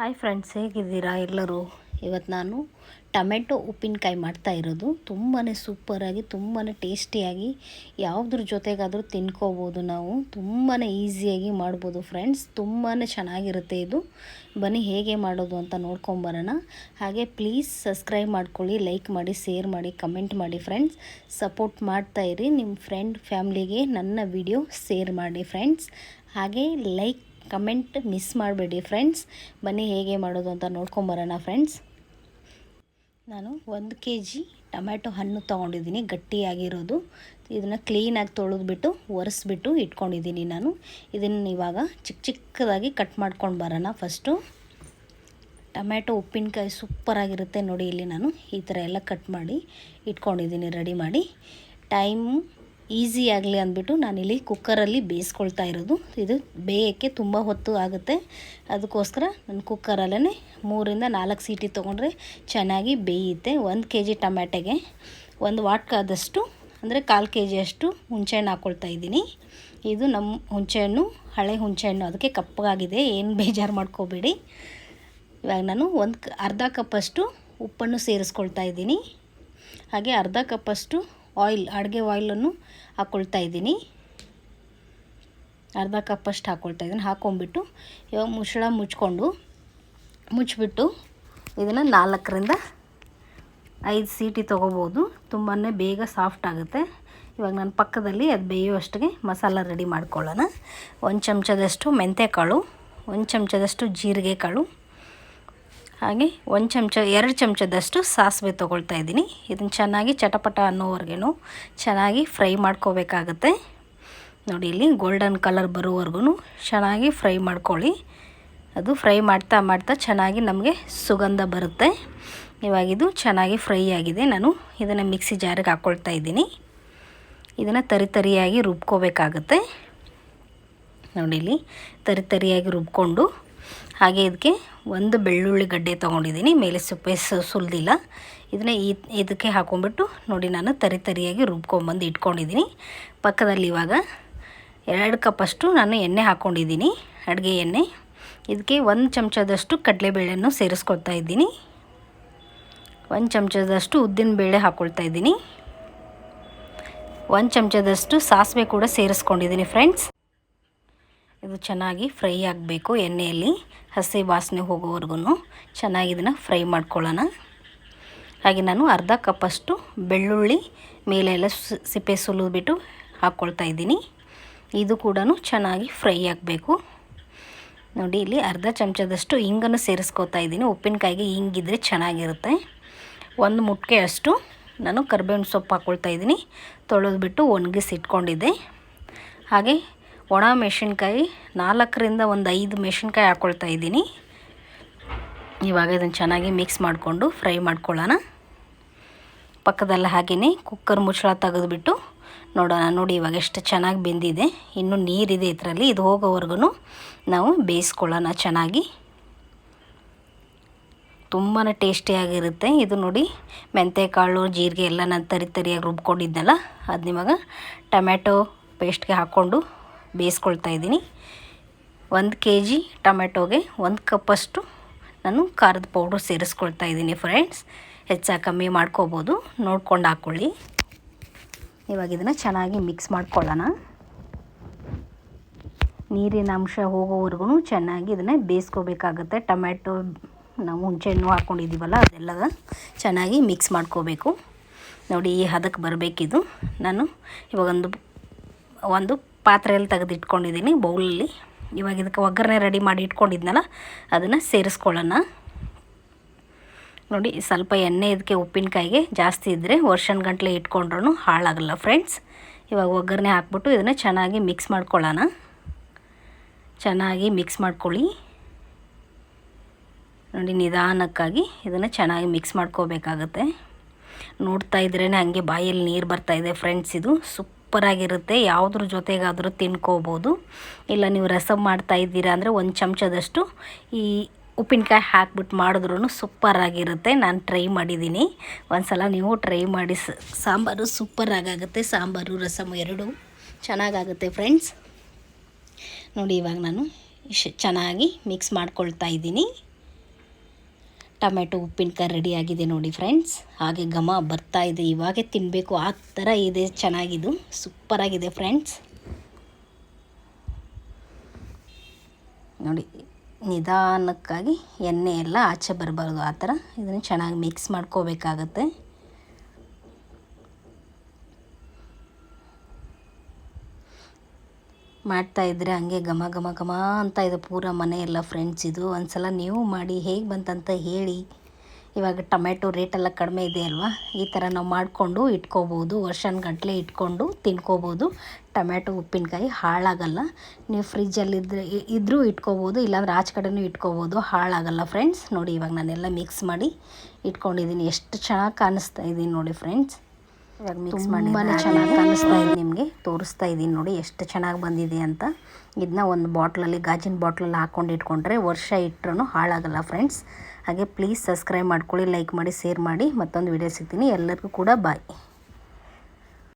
Hi friends ಹೇಗಿದ್ದೀರಾ ಎಲ್ಲರೂ? ಇವತ್ತು ನಾನು ಟೊಮೆಟೊ ಉಪ್ಪಿನಕಾಯಿ ಮಾಡ್ತಾ ಇರೋದು. ತುಂಬಾ ಸೂಪರಾಗಿ ತುಂಬಾ ಟೇಸ್ಟಿಯಾಗಿ ಯಾವುದ್ರ ಜೊತೆಗಾದರೂ ತಿನ್ಕೋಬೋದು ನಾವು. ತುಂಬಾ ಈಸಿಯಾಗಿ ಮಾಡ್ಬೋದು ಫ್ರೆಂಡ್ಸ್ ತುಂಬಾ ಚೆನ್ನಾಗಿರುತ್ತೆ ಇದು. ಬನ್ನಿ ಹೇಗೆ ಮಾಡೋದು ಅಂತ ನೋಡ್ಕೊಂಬರೋಣ ಹಾಗೆ ಪ್ಲೀಸ್ ಸಬ್ಸ್ಕ್ರೈಬ್ ಮಾಡ್ಕೊಳ್ಳಿ ಲೈಕ್ ಮಾಡಿ ಶೇರ್ ಮಾಡಿ ಕಮೆಂಟ್ ಮಾಡಿ ಫ್ರೆಂಡ್ಸ್ ಸಪೋರ್ಟ್ ಮಾಡ್ತಾ ಇರಿ. ನಿಮ್ಮ ಫ್ರೆಂಡ್ ಫ್ಯಾಮ್ಲಿಗೆ ನನ್ನ ವಿಡಿಯೋ ಶೇರ್ ಮಾಡಿ ಫ್ರೆಂಡ್ಸ್ ಹಾಗೆ ಲೈಕ್ ಕಮೆಂಟ್ ಮಿಸ್ ಮಾಡಬೇಡಿ ಫ್ರೆಂಡ್ಸ್. ಬನ್ನಿ ಹೇಗೆ ಮಾಡೋದು ಅಂತ ನೋಡ್ಕೊಂಬರೋಣ ಫ್ರೆಂಡ್ಸ್. ನಾನು ಒಂದು ಕೆ ಜಿ ಟೊಮ್ಯಾಟೊ ಹಣ್ಣು ತೊಗೊಂಡಿದ್ದೀನಿ, ಗಟ್ಟಿಯಾಗಿರೋದು. ಇದನ್ನು ಕ್ಲೀನಾಗಿ ತೊಳೆದ್ಬಿಟ್ಟು, ಒರೆಸ್ಬಿಟ್ಟು ಇಟ್ಕೊಂಡಿದ್ದೀನಿ ನಾನು. ಇದನ್ನು ಇವಾಗ ಚಿಕ್ಕ ಚಿಕ್ಕದಾಗಿ ಕಟ್ ಮಾಡ್ಕೊಂಡು ಬರೋಣ ಫಸ್ಟು ಟೊಮ್ಯಾಟೊ ಉಪ್ಪಿನಕಾಯಿ ಸೂಪರಾಗಿರುತ್ತೆ ನೋಡಿ ಇಲ್ಲಿ ನಾನು. ಈ ಥರ ಎಲ್ಲ ಕಟ್ ಮಾಡಿ ಇಟ್ಕೊಂಡಿದ್ದೀನಿ ರೆಡಿ ಮಾಡಿ. ಟೈಮು ಈಸಿ ಆಗಲಿ ಅಂದ್ಬಿಟ್ಟು ನಾನಿಲ್ಲಿ ಕುಕ್ಕರಲ್ಲಿ ಬೇಯಿಸ್ಕೊಳ್ತಾ ಇರೋದು. ಇದು ಬೇಯೋಕ್ಕೆ ತುಂಬ ಹೊತ್ತು ಆಗುತ್ತೆ. ಅದಕ್ಕೋಸ್ಕರ ನಾನು ಕುಕ್ಕರಲ್ಲೇ ಮೂರಿಂದ ನಾಲ್ಕು ಸೀಟಿ ತೊಗೊಂಡ್ರೆ ಚೆನ್ನಾಗಿ ಬೇಯುತ್ತೆ. ಒಂದು ಕೆ ಜಿ ಟಮ್ಯಾಟೆಗೆ ಒಂದು ವಾಟ್ಕಾದಷ್ಟು ಅಂದರೆ ಕಾಲು ಕೆ ಜಿಯಷ್ಟು ಹುಣಸೆಹಣ್ಣು ಹಾಕ್ಕೊಳ್ತಾ ಇದ್ದೀನಿ. ಇದು ನಮ್ಮ ಹುಣಸೆಹಣ್ಣು, ಹಳೆ ಹುಣಸೆಹಣ್ಣು. ಅದಕ್ಕೆ ಕಪ್ಪಗಾಗಿದೆ. ಏನು ಬೇಜಾರು ಮಾಡ್ಕೋಬೇಡಿ. ಇವಾಗ ನಾನು ಒಂದು ಅರ್ಧ ಕಪ್ಪಷ್ಟು ಉಪ್ಪನ್ನು ಸೇರಿಸ್ಕೊಳ್ತಾ ಇದ್ದೀನಿ. ಹಾಗೆ ಅರ್ಧ ಕಪ್ಪಷ್ಟು ಆಯಿಲ್ ಅಡುಗೆ ಆಯಿಲನ್ನು ಹಾಕ್ಕೊಳ್ತಾ ಇದ್ದೀನಿ. ಅರ್ಧ ಕಪ್ಪಷ್ಟು ಹಾಕ್ಕೊಳ್ತಾ ಇದ್ದೀನಿ. ಹಾಕ್ಕೊಂಬಿಟ್ಟು ಇವಾಗ ಮುಚ್ಚಳ ಮುಚ್ಕೊಂಡು ಮುಚ್ಚಿಬಿಟ್ಟು ಇದನ್ನು ನಾಲ್ಕರಿಂದ ಐದು ಸೀಟಿ ತೊಗೋಬೋದು. ತುಂಬಾ ಬೇಗ ಸಾಫ್ಟ್ ಆಗುತ್ತೆ. ಇವಾಗ ನಾನು ಪಕ್ಕದಲ್ಲಿ ಅದು ಬೇಯುವಷ್ಟಿಗೆ ಮಸಾಲ ರೆಡಿ ಮಾಡ್ಕೊಳ್ಳೋಣ. ಒಂದು ಚಮಚದಷ್ಟು ಮೆಂತ್ಯಕಾಳು ಒಂದು ಚಮಚದಷ್ಟು ಜೀರಿಗೆ ಕಾಳು ಹಾಗೆ ಒಂದು ಚಮಚ, ಎರಡು ಚಮಚದಷ್ಟು ಸಾಸಿವೆ ತೊಗೊಳ್ತಾ ಇದ್ದೀನಿ. ಇದನ್ನು ಚೆನ್ನಾಗಿ ಚಟಪಟ ಅನ್ನೋವರೆಗೂ ಚೆನ್ನಾಗಿ ಫ್ರೈ ಮಾಡ್ಕೋಬೇಕಾಗತ್ತೆ. ನೋಡಿ, ಇಲ್ಲಿ ಗೋಲ್ಡನ್ ಕಲರ್ ಬರೋವರೆಗೂ ಚೆನ್ನಾಗಿ ಫ್ರೈ ಮಾಡ್ಕೊಳ್ಳಿ. ಅದು ಫ್ರೈ ಮಾಡ್ತಾ ಮಾಡ್ತಾ ಚೆನ್ನಾಗಿ ನಮಗೆ ಸುಗಂಧ ಬರುತ್ತೆ. ಇವಾಗಿದು ಚೆನ್ನಾಗಿ ಫ್ರೈ ಆಗಿದೆ. ನಾನು ಇದನ್ನು ಮಿಕ್ಸಿ ಜಾರಿಗೆ ಹಾಕ್ಕೊಳ್ತಾ ಇದ್ದೀನಿ. ಇದನ್ನು ತರಿ ತರಿಯಾಗಿ ರುಬ್ಕೋಬೇಕಾಗತ್ತೆ. ನೋಡಿ, ಇಲ್ಲಿ ತರಿ ತರಿಯಾಗಿ ರುಬ್ಕೊಂಡು ಹಾಗೆ ಇದಕ್ಕೆ ಒಂದು ಬೆಳ್ಳುಳ್ಳಿ ಗಡ್ಡೆ ತೊಗೊಂಡಿದ್ದೀನಿ. ಮೇಲೆ ಸೊಪ್ಪೆ ಸುಲಿದಿಲ್ಲ. ಇದನ್ನ ಈ ಇದಕ್ಕೆ ಹಾಕೊಂಡ್ಬಿಟ್ಟು ನೋಡಿ ನಾನು ತರಿ ತರಿಯಾಗಿ ರುಬ್ಕೊಂಬಂದು ಇಟ್ಕೊಂಡಿದ್ದೀನಿ. ಪಕ್ಕದಲ್ಲಿ ಇವಾಗ ಎರಡು ಕಪ್ಪಷ್ಟು ನಾನು ಎಣ್ಣೆ ಹಾಕ್ಕೊಂಡಿದ್ದೀನಿ ಅಡುಗೆ ಎಣ್ಣೆ. ಇದಕ್ಕೆ ಒಂದು ಚಮಚದಷ್ಟು ಕಡಲೆಬೇಳೆಯನ್ನು ಸೇರಿಸ್ಕೊಳ್ತಾ ಇದ್ದೀನಿ. ಒಂದು ಚಮಚದಷ್ಟು ಉದ್ದಿನ ಬೇಳೆ ಹಾಕ್ಕೊಳ್ತಾ ಇದ್ದೀನಿ. ಒಂದು ಚಮಚದಷ್ಟು ಸಾಸಿವೆ ಕೂಡ ಸೇರಿಸ್ಕೊಂಡಿದ್ದೀನಿ ಫ್ರೆಂಡ್ಸ್ ಇದು ಚೆನ್ನಾಗಿ ಫ್ರೈ ಆಗಬೇಕು ಎಣ್ಣೆಯಲ್ಲಿ, ಹಸಿ ವಾಸನೆ ಹೋಗೋವರೆಗೂ ಚೆನ್ನಾಗಿ ಇದನ್ನು ಫ್ರೈ ಮಾಡ್ಕೊಳ್ಳೋಣ. ಹಾಗೆ ನಾನು ಅರ್ಧ ಕಪ್ಪಷ್ಟು ಬೆಳ್ಳುಳ್ಳಿ, ಮೇಲೆ ಎಲ್ಲ ಸಿಪ್ಪೆ ಸುಲಿದ್ಬಿಟ್ಟು ಹಾಕ್ಕೊಳ್ತಾ ಇದ್ದೀನಿ. ಇದು ಕೂಡ ಚೆನ್ನಾಗಿ ಫ್ರೈ ಆಗಬೇಕು. ನೋಡಿ, ಇಲ್ಲಿ ಅರ್ಧ ಚಮಚದಷ್ಟು ಹಿಂಗನ್ನು ಸೇರಿಸ್ಕೋತಾ ಇದ್ದೀನಿ. ಉಪ್ಪಿನಕಾಯಿಗೆ ಹಿಂಗಿದ್ರೆ ಚೆನ್ನಾಗಿರುತ್ತೆ. ಒಂದು ಮುಟ್ಕೆ ಅಷ್ಟು ನಾನು ಕರ್ಬೇವಿನ ಸೊಪ್ಪು ಹಾಕ್ಕೊಳ್ತಾ ಇದ್ದೀನಿ. ತೊಳೆದ್ಬಿಟ್ಟು ಒಣಗಿಸಿ ಇಟ್ಕೊಂಡಿದ್ದೆ ಹಾಗೆ ಒಣ ಮೆಣಸಿನ್ಕಾಯಿ, ನಾಲ್ಕರಿಂದ ಒಂದು ಐದು ಮೆಣಸಿನ್ಕಾಯಿ ಹಾಕ್ಕೊಳ್ತಾ ಇದ್ದೀನಿ. ಇವಾಗ ಇದನ್ನು ಚೆನ್ನಾಗಿ ಮಿಕ್ಸ್ ಮಾಡಿಕೊಂಡು ಫ್ರೈ ಮಾಡ್ಕೊಳ್ಳೋಣ. ಪಕ್ಕದಲ್ಲಿ ಹಾಕಿನಿ ಕುಕ್ಕರ್ ಮುಚ್ಚಳ ತೆಗೆದುಬಿಟ್ಟು ನೋಡೋಣ. ನೋಡಿ ಇವಾಗ ಎಷ್ಟು ಚೆನ್ನಾಗಿ ಬೆಂದಿದೆ. ಇನ್ನೂ ನೀರಿದೆ ಇದರಲ್ಲಿ, ಇದು ಹೋಗೋವರೆಗೂ ನಾವು ಬೇಯಿಸ್ಕೊಳ್ಳೋಣ ಚೆನ್ನಾಗಿ. ತುಂಬಾ ಟೇಸ್ಟಿಯಾಗಿರುತ್ತೆ ಇದು ನೋಡಿ ಮೆಂತ್ಯಕಾಳು ಜೀರಿಗೆ ಎಲ್ಲ ನಾನು ತರಿ ತರಿಯಾಗಿ ರುಬ್ಕೊಂಡಿದ್ದೆಲ್ಲ ಅದು ನಿಮಗೆ ಟೊಮ್ಯಾಟೊ ಪೇಸ್ಟ್ಗೆ ಹಾಕ್ಕೊಂಡು ಬೇಯಿಸ್ಕೊಳ್ತಾ ಇದ್ದೀನಿ. ಒಂದು ಕೆ ಜಿ ಟೊಮೆಟೊಗೆ ಒಂದು ಕಪ್ಪಷ್ಟು ನಾನು ಖಾರದ ಪೌಡ್ರ್ ಸೇರಿಸ್ಕೊಳ್ತಾ ಇದ್ದೀನಿ ಫ್ರೆಂಡ್ಸ್ ಹೆಚ್ಚು ಕಮ್ಮಿ ಮಾಡ್ಕೋಬೋದು. ನೋಡ್ಕೊಂಡು ಹಾಕ್ಕೊಳ್ಳಿ ಇವಾಗ ಇದನ್ನು ಚೆನ್ನಾಗಿ ಮಿಕ್ಸ್ ಮಾಡ್ಕೊಳ್ಳೋಣ. ನೀರಿನ ಅಂಶ ಹೋಗೋವರೆಗೂ ಚೆನ್ನಾಗಿ ಇದನ್ನು ಬೇಯಿಸ್ಕೋಬೇಕಾಗತ್ತೆ. ಟೊಮ್ಯಾಟೊ ನಾವು ಹುಣಸೆಹಣ್ಣು ಹಾಕ್ಕೊಂಡಿದ್ದೀವಲ್ಲ ಅದೆಲ್ಲ ಚೆನ್ನಾಗಿ ಮಿಕ್ಸ್ ಮಾಡ್ಕೋಬೇಕು. ನೋಡಿ ಈ ಹದಕ್ಕೆ ಬರಬೇಕಿದು. ನಾನು ಇವಾಗೊಂದು ಒಂದು ಪಾತ್ರೆಯಲ್ಲಿ ತೆಗೆದಿಟ್ಕೊಂಡಿದ್ದೀನಿ ಬೌಲಲ್ಲಿ. ಇವಾಗ ಇದಕ್ಕೆ ಒಗ್ಗರಣೆ ರೆಡಿ ಮಾಡಿ ಇಟ್ಕೊಂಡಿದ್ನಲ್ಲ, ಅದನ್ನು ಸೇರಿಸ್ಕೊಳ್ಳೋಣ. ನೋಡಿ, ಸ್ವಲ್ಪ ಎಣ್ಣೆ ಇದಕ್ಕೆ ಉಪ್ಪಿನಕಾಯಿಗೆ ಜಾಸ್ತಿ ಇದ್ದರೆ ವರ್ಷನ್ ಗಂಟಲೆ ಇಟ್ಕೊಂಡ್ರೂ ಹಾಳಾಗಲ್ಲ ಫ್ರೆಂಡ್ಸ್ ಇವಾಗ ಒಗ್ಗರಣೆ ಹಾಕ್ಬಿಟ್ಟು ಇದನ್ನು ಚೆನ್ನಾಗಿ ಮಿಕ್ಸ್ ಮಾಡ್ಕೊಳ್ಳೋಣ. ಚೆನ್ನಾಗಿ ಮಿಕ್ಸ್ ಮಾಡ್ಕೊಳ್ಳಿ. ನೋಡಿ, ನಿಧಾನಕ್ಕಾಗಿ ಇದನ್ನು ಚೆನ್ನಾಗಿ ಮಿಕ್ಸ್ ಮಾಡ್ಕೋಬೇಕಾಗತ್ತೆ. ನೋಡ್ತಾ ಇದ್ರೇ ಹಂಗೆ ಬಾಯಲ್ಲಿ ನೀರು ಬರ್ತಾಯಿದೆ ಫ್ರೆಂಡ್ಸ್ ಇದು ಸೂಪರಾಗಿರುತ್ತೆ ಯಾವುದ್ರ ಜೊತೆಗಾದರೂ ತಿನ್ಕೋಬೋದು. ಇಲ್ಲ ನೀವು ರಸಮ್ ಮಾಡ್ತಾ ಇದ್ದೀರಾ ಅಂದರೆ ಒಂದು ಚಮಚದಷ್ಟು ಈ ಉಪ್ಪಿನಕಾಯಿ ಹಾಕ್ಬಿಟ್ಟು ಮಾಡಿದ್ರೂ ಸೂಪರಾಗಿರುತ್ತೆ ನಾನು ಟ್ರೈ ಮಾಡಿದ್ದೀನಿ. ಒಂದು ಸಲ ನೀವು ಟ್ರೈ ಮಾಡಿ. ಸಾಂಬಾರು ಸೂಪರಾಗುತ್ತೆ ಸಾಂಬಾರು, ರಸಮ್ ಎರಡು ಚೆನ್ನಾಗಾಗುತ್ತೆ ಫ್ರೆಂಡ್ಸ್. ನೋಡಿ ಇವಾಗ ನಾನು ಚೆನ್ನಾಗಿ ಮಿಕ್ಸ್ ಮಾಡ್ಕೊಳ್ತಾ ಇದ್ದೀನಿ. ಟೊಮೆಟೊ ಉಪ್ಪಿನಕಾಯಿ ರೆಡಿ ಆಗಿದೆ ನೋಡಿ ಫ್ರೆಂಡ್ಸ್ ಹಾಗೆ ಘಮ ಬರ್ತಾ ಇದೆ. ಇವಾಗೆ ತಿನ್ನಬೇಕು ಆ ಥರ ಇದೆ. ಚೆನ್ನಾಗಿದು ಸೂಪರಾಗಿದೆ ಫ್ರೆಂಡ್ಸ್ ನೋಡಿ, ನಿಧಾನಕ್ಕಾಗಿ ಎಣ್ಣೆ ಎಲ್ಲ ಆಚೆ ಬರಬಾರ್ದು. ಆ ಥರ ಇದನ್ನು ಚೆನ್ನಾಗಿ ಮಿಕ್ಸ್ ಮಾಡ್ಕೋಬೇಕಾಗತ್ತೆ. ಮಾಡ್ತಾ ಇದ್ರೆ ಹಂಗೆ ಘಮ ಘಮ ಘಮ ಅಂತ ಇದೆ ಪೂರ ಮನೆ ಎಲ್ಲ ಫ್ರೆಂಡ್ಸ್ ಇದು. ಒಂದ್ಸಲ ನೀವು ಮಾಡಿ ಹೇಗೆ ಬಂತಂತ ಹೇಳಿ. ಇವಾಗ ಟೊಮೆಟೊ ರೇಟೆಲ್ಲ ಕಡಿಮೆ ಇದೆ ಅಲ್ವಾ? ಈ ಥರ ನಾವು ಮಾಡಿಕೊಂಡು ಇಟ್ಕೋಬೋದು. ವರ್ಷನ್ಗಟ್ಟಲೆ ಇಟ್ಕೊಂಡು ತಿನ್ಕೋಬೋದು. ಟೊಮೆಟೊ ಉಪ್ಪಿನಕಾಯಿ ಹಾಳಾಗಲ್ಲ. ನೀವು ಫ್ರಿಜ್ಜಲ್ಲಿದ್ದರೆ ಇದ್ದರೂ ಇಟ್ಕೋಬೋದು, ಇಲ್ಲಾಂದ್ರೆ ಆಚೆ ಕಡೆನೂ ಇಟ್ಕೋಬೋದು. ಹಾಳಾಗಲ್ಲ ಫ್ರೆಂಡ್ಸ್ ನೋಡಿ ಇವಾಗ ನಾನೆಲ್ಲ ಮಿಕ್ಸ್ ಮಾಡಿ ಇಟ್ಕೊಂಡಿದ್ದೀನಿ ಎಷ್ಟು ಚೆನ್ನಾಗಿ ಕಾಣಿಸ್ತಾ ಇದ್ದೀನಿ ನೋಡಿ ಫ್ರೆಂಡ್ಸ್ ಇವಾಗ ಮಿಕ್ಸ್ ಮಾಡಿ ಚೆನ್ನಾಗಿ ಕಾಣಿಸ್ತಾ ಇದೆ. ನಿಮಗೆ ತೋರಿಸ್ತಾ ಇದ್ದೀನಿ ನೋಡಿ ಎಷ್ಟು ಚೆನ್ನಾಗಿ ಬಂದಿದೆ ಅಂತ. ಇದನ್ನ ಒಂದು ಬಾಟ್ಲಲ್ಲಿ ಗಾಜಿನ ಬಾಟ್ಲಲ್ಲಿ ಹಾಕ್ಕೊಂಡು ಇಟ್ಕೊಂಡ್ರೆ ವರ್ಷ ಇಟ್ಟರೂ ಹಾಳಾಗಲ್ಲ ಫ್ರೆಂಡ್ಸ್ ಹಾಗೆ ಪ್ಲೀಸ್ ಸಬ್ಸ್ಕ್ರೈಬ್ ಮಾಡ್ಕೊಳ್ಳಿ ಲೈಕ್ ಮಾಡಿ ಶೇರ್ ಮಾಡಿ. ಮತ್ತೊಂದು ವಿಡಿಯೋ ಸಿಗ್ತೀನಿ. ಎಲ್ಲರಿಗೂ ಕೂಡ ಬಾಯ್